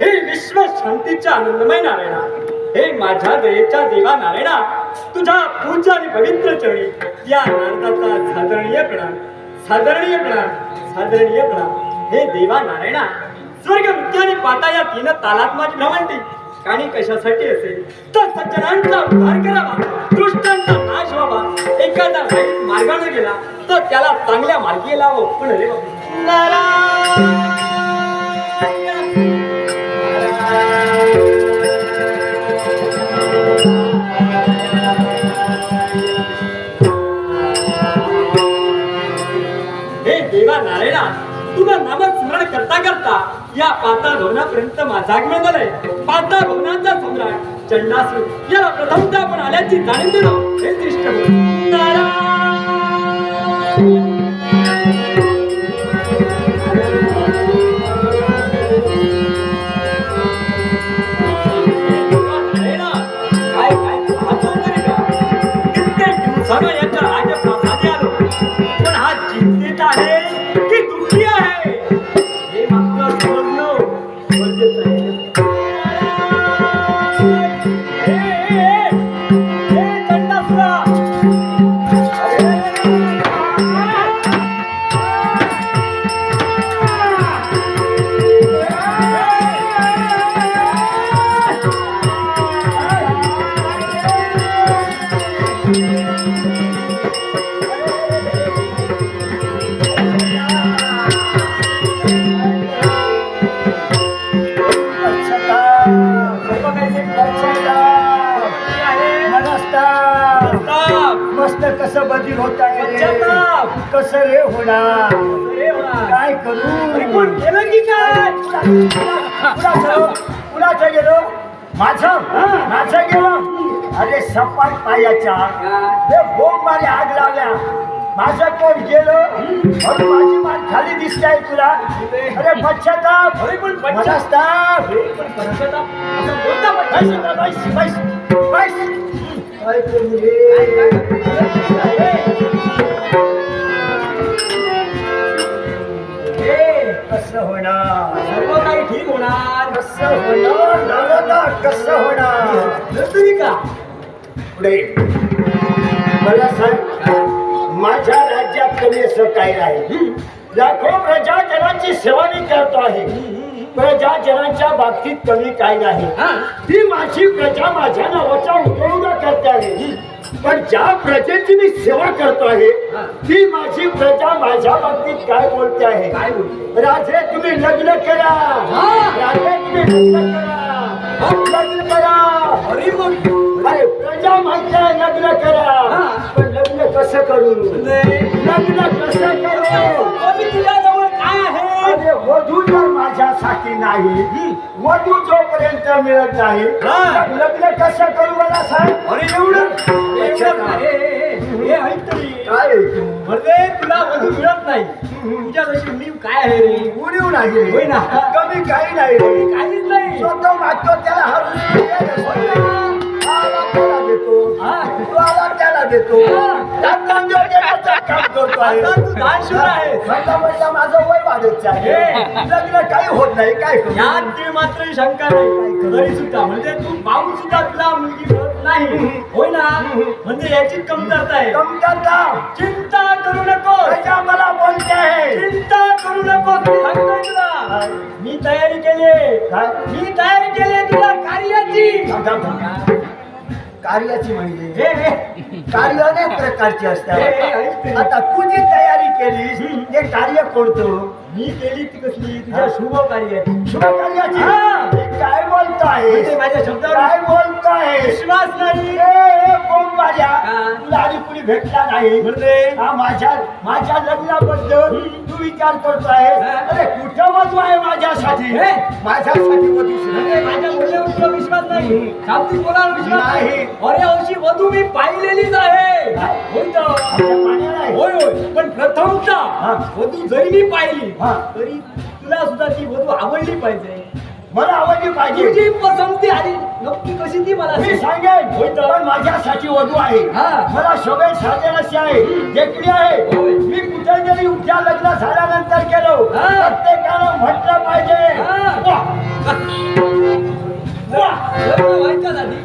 हे विश्व शांतीच्या आनंदमय नारायणा हे माझ्या दयेच्या देवा नारायणा तुझ्या पूजा आणि पवित्र चरणी या नारदाचा सादरणीय प्रणाम सादरणीय प्रणाम सादरणीय प्रणाम. हे देवा नारायणा स्वर्ग मृत्यू आणि पाता या तीन तालात माझी भ्रमंती. आणि कशासाठी असेल? तर सज्जनांचा उद्धार करावा. दृष्टांचा नाश व्हावा. एखादा वाईट मार्गाने गेला तर त्याला चांगल्या मार्गी लावं. पण रे बाबा हे देवा नारायणा तुला नामस्मरण करता करता या पाता भवनापर्यंत माझा आगमन झालंय. पाता भवनाचा सम्राट चंडासू याला प्रथमता आपण आल्याची जाणीव देणं हे दृष्ट मस्त कसं बदल होत. कसं रे? होणार. काय करू? केलं की काय? कुणाचं? गेलो? माझं? माझं गेलं? अरे सपाट पायाच्या हे बोंब मारे आग लावल्या माझं कोण गेलं म्हणून माझी मान खाली दिसते आहे तुला अरे पश्चाताप अरे पण पश्चाताप. पश्चाताप पश्चाताप. असं बोलता पण बैस बैस बैस बैस काय करू रे हे कसं होणार सर्व काही ठीक होणार कसं होणार कसं होणार का पुढे मला सांग माझ्या राज्यात कमी असं काय नाही लाखो प्रजाजनांची सेवा मी करतो आहे. प्रजाजनांच्या बाबतीत कमी काय नाही. ती माझी प्रजा माझ्या नावाचा उपयोग करते आहे. पण ज्या प्रजेची मी सेवा करतो आहे ती माझी प्रजा माझ्या बाबतीत काय बोलते आहे? राजे तुम्ही लग्न करा. राजे तुम्ही लग्न करा. लग्न करा. अरे प्रजा म्हणते लग्न करा. पण लग्न कसं करू. लग्न कसं करू? तुझ्याजवळ काय आहे? अरे वधू जर माझ्यासाठी नाही. वधू जोपर्यंत मिळत नाही. तर लग्न कसं करू मला सांग? अरे एवढं एवढं का? हे हे, हे, हे ऐक तरी काय आहे? म्हणजे तुला वधू मिळत नाही. तुझ्यापाशी मी काय आहे रे? उडीव नाही होय ना. कमी काही नाही. रे काहीच नाही. स्वतः मागतो त्याला हरून त्याला देतो. तो आला त्याला देतो. त्यात जो देण्याचं काम करतो आहे. म्हणता म्हणता माझं वय वाढत आहे. लग्न काही होत नाही काय? यात ते मात्र शंका नाही. तरी सुद्धा म्हणजे तू पाहून सुद्धा तुला मुलगी नाही. होय ना? म्हणजे याची कमतरता आहे. कमतरता. चिंता करू नको मला बोलते आहे. चिंता करू नको सांगतोय तुला. मी तयारी केली? मी तयारी केली तुला कार्याची. कार्याची म्हणजे. कार्य अनेक प्रकारची असतात. आता तू जी तयारी केलीस ते कार्य कोणतं? मी केली ती कसली? तुझ्या शुभ कार्याची शुभ कार्याची. काय बोलताय? म्हणजे माझ्या शब्दावर काय बोलताय? विश्वास नाही. माझ्या. तुला आणि कुणी भेटला नाही म्हणजे हा माझ्या माझ्या लग्नाबद्दल तू विचार करतोय. अरे कुठं वधू आहे माझ्यासाठी हे? माझ्यासाठी वधू म्हणजे माझ्या विश्वास नाही शाब्दिक बोलावर विश्वास नाही. अरे अशी वधू मी पाहिलेलीच आहे? होय. होय पण प्रथमता हा. वधू जरी मी पाहिली. तरी तुला सुद्धा ती वधू आवडली पाहिजे मला आवडली पाहिजे तुझी पसंती आली नक्की कशी ती मला मी सांग. सांगेन. पण माझ्यासाठी वधू आहे हा. मला शोभेल साधन अशी आहे देखणी आहे होय. मी कुठे जरी उद्या लग्न झाल्यानंतर गेलो हा. प्रत्येकानं म्हटलं पाहिजे हा. वाह, वाह. लग्न व्हायच्या आधी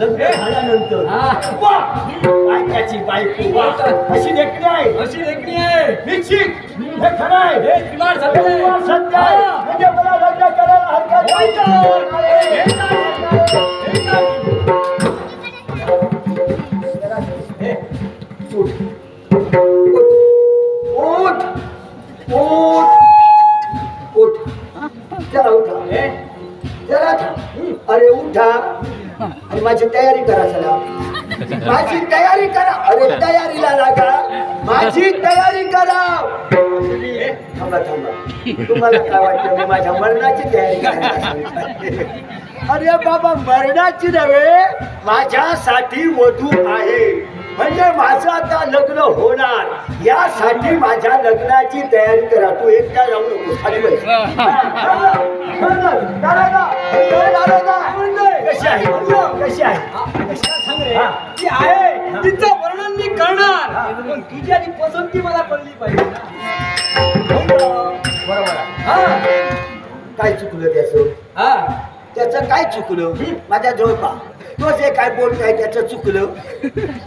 लग्न झाल्यानंतर हा. वाह, बायकाची बायको वाह. अशी देखणी आहे अशी देखणी आहे निश्चित हे खरं आहे हे किमान सत्य तुम्हाला सत्य आहे. म्हणजे मला अरे उठा. आणि माझी तयारी करा चला. माझी तयारी करा. अरे तयारीला लागा. माझी तयारी करा. थांबा थांबा. तुम्हाला काय वाटतं? मी माझ्या मरणाची तयारी? अरे बाबा मरणाची नव्हे माझ्यासाठी वधू आहे. म्हणजे माझं आता लग्न होणार. यासाठी माझ्या लग्नाची तयारी करा. तू एकटा जाऊ नको खाली कशी आहे? कशी आहे? कशा सांग रे. ती आहे. तिचं वर्णन मी करणार. पण तुझी आधी पसंती मला कळली पाहिजे? बरोबर. हा. काय चुकलं त्याचं? हा. त्याचं काय चुकलं? माझ्या जवळ पा तो जे काय बोलतोय त्याचं चुकलं?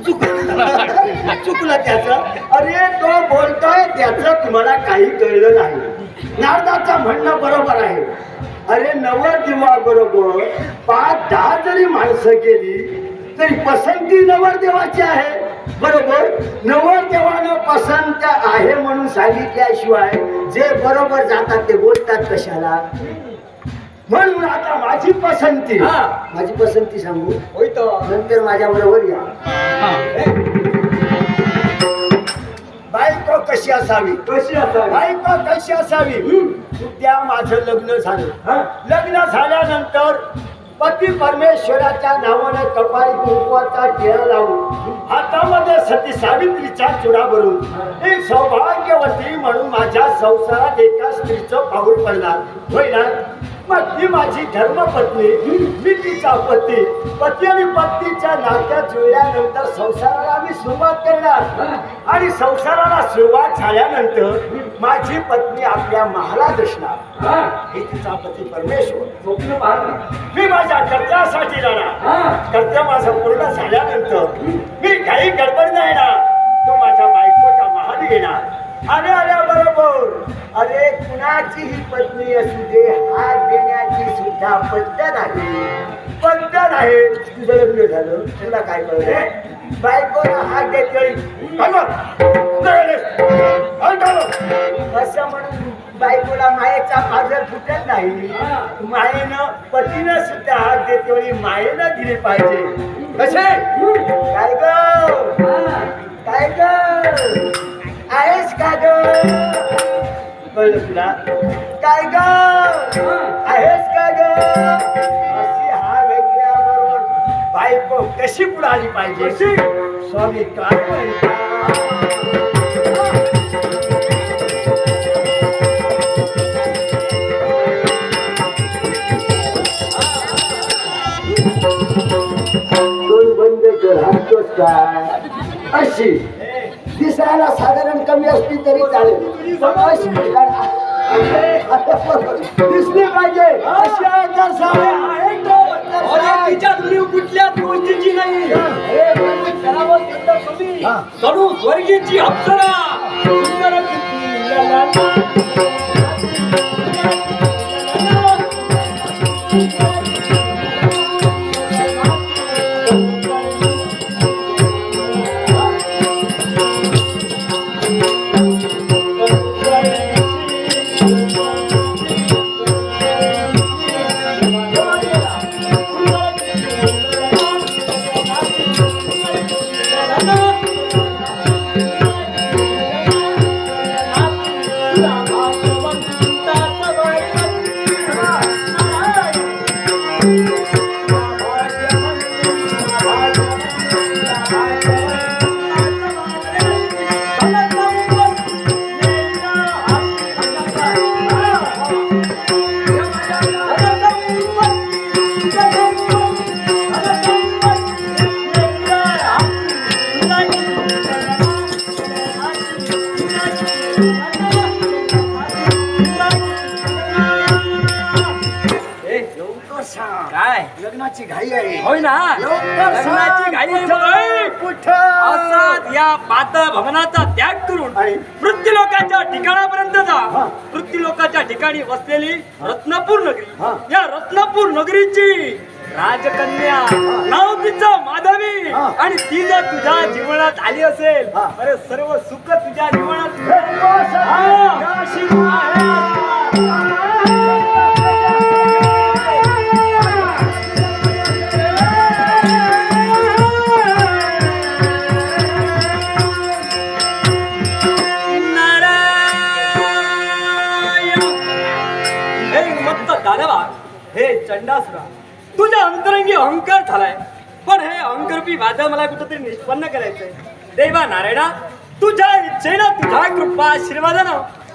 चुकलं. चुकलं त्याचं. अरे तो बोलतोय त्याचं तुम्हाला काही कळलं नाही. नारदाचं म्हणणं बरोबर आहे. अरे नवर दिवा बरोबर. पाच दहा जरी माणसं गेली तरी पसंती नवरदेवाची आहे. बरोबर? नवरदेवानं पसंत आहे म्हणून सांगितल्याशिवाय जे बरोबर जातात ते बोलतात कशाला? म्हणून आता माझी पसंती. हा. माझी पसंती सांगू? होय तर. नंतर माझ्या बरोबर या बायको कशी असावी? कशी असावी? बायको कशी असावी? उद्या माझं लग्न झालं? लग्न झाल्यानंतर पती परमेश्वराच्या नावाने कपाळी कुंकवाचा टिळा लावून हातामध्ये सती सावित्रीचा चुडा भरून एक सौभाग्यवती म्हणून माझ्या संसारात एका स्त्रीचं पाऊल पडणार. ना? मग माझी धर्मपत्नी मी तिचा पती. पती आणि पत्नीच्या नात्यात जुळल्यानंतर संसाराला मी सुरुवात करणार. आणि संसाराला सुरुवात झाल्यानंतर माझी पत्नी आपल्या महालात असणार. हा. हे तिचा पती परमेश्वर. मी माझ्या कर्त्यासाठी जाणार. हा. कर्त्य माझं पूर्ण झाल्यानंतर मी काही गडबड नाही ना तो माझ्या बायकोच्या महाली येणार. आल्या आल्या बरोबर अरे कुणाचीही पत्नी असू दे हात सुद्धा पद्धत आहे. पद्धत आहे. तुझं लग्न झालं. तुला काय कळलं? बायकोला हात देते असं म्हणून बायकोला मायेचा पाजर फुटत नाही. मायेनं पतीनं सुद्धा हात देते वेळी मायेनं दिली पाहिजे. कसे काय ग? काय ग? आहेस का ग? कळलं तुला? काय ग? आहेस का ग? अशी हा बरोबर बायको कशी पुढे आली पाहिजे? स्वामी काय? अशी. दिसायला साधारण कमी असली तरी चालेल. दिसली पाहिजे अशी आहे तर सारे आहे तर- तर अरे सारे. तिच्या दुनिया कुठल्याच गोष्टीची नाही. हा. जणू स्वर्गीची अप्सरा सुंदर किती काय लग्नाची घाई आहे होय ना लग्नाची घाई आहे बघ. असाच या पातळ भवनाचा त्याग करून आणि? वृत्ती लोकांच्या ठिकाणापर्यंत हा. जा वृत्ती लोकांच्या ठिकाणी वसलेली रत्नापूर हा. नगरी या रत्नापूर नगरीची राजकन्या नाव तिचं माधवी हा. आणि ती जर तुझ्या जीवनात आली असेल हा. अरे सर्व सुख तुझ्या जीवनात. हा. हे तुझ्या अंतरंगी अहंकार झालाय. पण हे अहंकारपी वादळ मला कुठंतरी निष्पन्न करायचंय. देवा नारायणा तुझ्या इच्छेनं तुझ्या कृपा आशीर्वादानं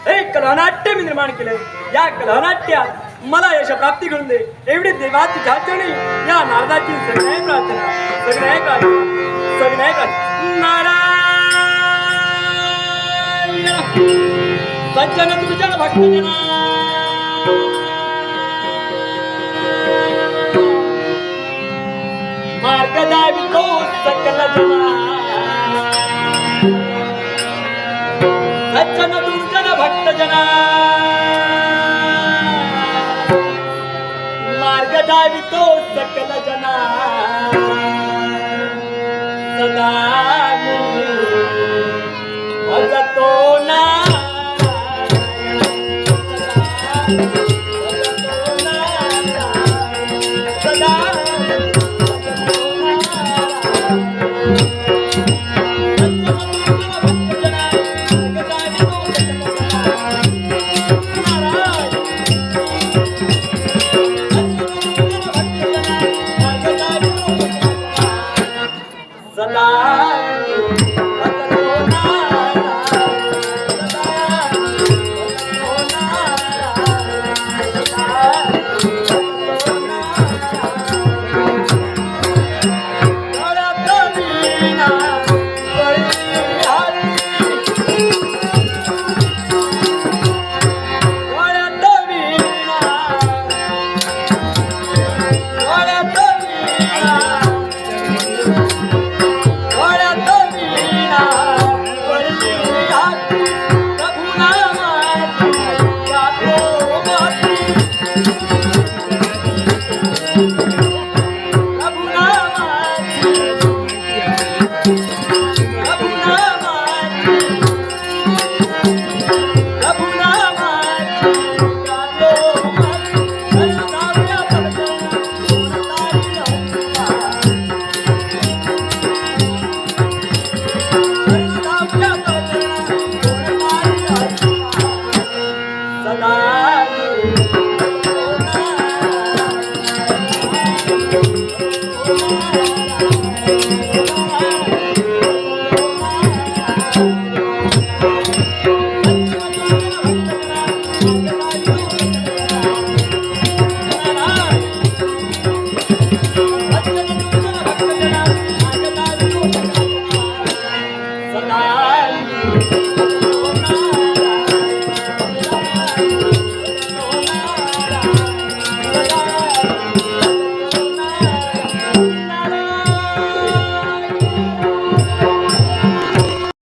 हे कलानाट्य मी निर्माण केलंय. या कलानाट्यात मला यशप्राप्ती घडून दे. एवढी देवा तुझ्या चरणी या नारदाची सगळ्या प्रार्थना सगळ्या प्रार्थना सगळ्या प्रार्थना. नारायण! सज्जन तुझ्या भक्तजना सज्जन दुर्जन भक्तजना. मार्ग दावितो सकल